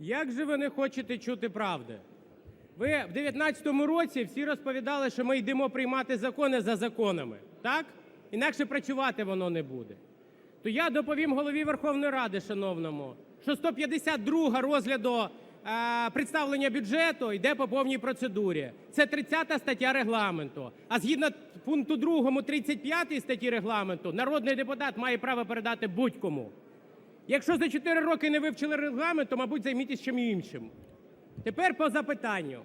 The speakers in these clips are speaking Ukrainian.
Як же ви не хочете чути правди? Ви в 19-му році всі розповідали, що ми йдемо приймати закони за законами, так? Інакше працювати воно не буде. То я доповім голові Верховної Ради, шановному, що 152 розгляду е, представлення бюджету йде по повній процедурі. Це 30 стаття регламенту. А згідно пункту 2 35 статті регламенту, народний депутат має право передати будь-кому. Якщо за 4 роки не вивчили регламент, то, мабуть, займітесь чим іншим. Тепер по запитанню.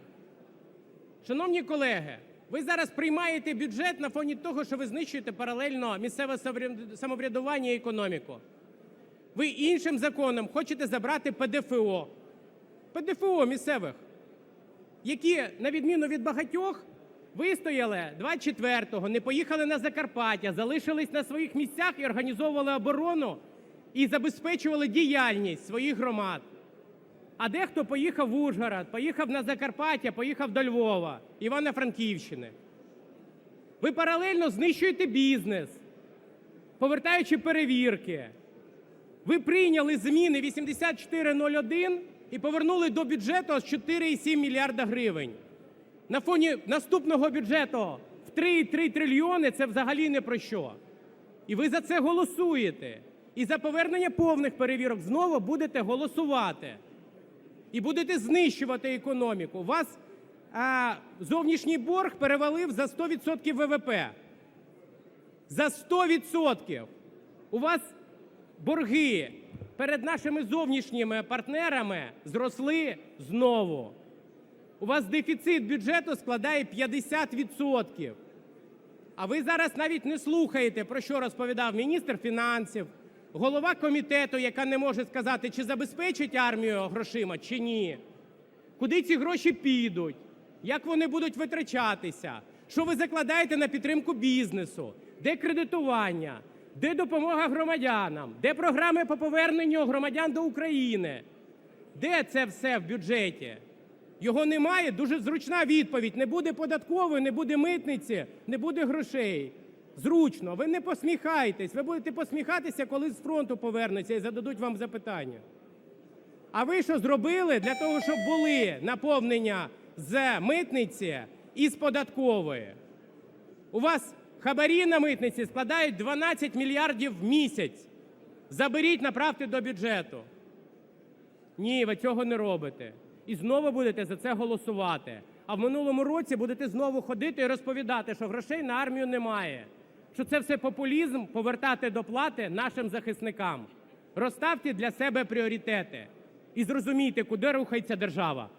Шановні колеги, ви зараз приймаєте бюджет на фоні того, що ви знищуєте паралельно місцеве самовряд- самоврядування і економіку. Ви іншим законом хочете забрати ПДФО. ПДФО місцевих, які, на відміну від багатьох, вистояли 24-го, не поїхали на Закарпаття, залишились на своїх місцях і організовували оборону і забезпечували діяльність своїх громад. А дехто поїхав в Ужгород, поїхав на Закарпаття, поїхав до Львова, Івано-Франківщини. Ви паралельно знищуєте бізнес, повертаючи перевірки. Ви прийняли зміни 8401 і повернули до бюджету аж 4,7 мільярда гривень. На фоні наступного бюджету в 3,3 трильйони це взагалі не про що. І ви за це голосуєте. І за повернення повних перевірок знову будете голосувати. І будете знищувати економіку. У вас а, зовнішній борг перевалив за 100% ВВП. За 100%. У вас борги перед нашими зовнішніми партнерами зросли знову. У вас дефіцит бюджету складає 50%. А ви зараз навіть не слухаєте, про що розповідав міністр фінансів, голова комітету, яка не може сказати, чи забезпечить армію грошима, чи ні. Куди ці гроші підуть, як вони будуть витрачатися, що ви закладаєте на підтримку бізнесу, де кредитування, де допомога громадянам, де програми по поверненню громадян до України. Де це все в бюджеті? Його немає. Дуже зручна відповідь. Не буде податкової, не буде митниці, не буде грошей. Зручно. Ви не посміхайтесь. Ви будете посміхатися, коли з фронту повернуться і зададуть вам запитання. А ви що зробили для того, щоб були наповнення з митниці і з податкової? У вас хабарі на митниці складають 12 мільярдів в місяць. Заберіть, направте до бюджету. Ні, ви цього не робите. І знову будете за це голосувати. А в минулому році будете знову ходити і розповідати, що грошей на армію немає. Що це все популізм повертати доплати нашим захисникам. Розставте для себе пріоритети і зрозумійте, куди рухається держава.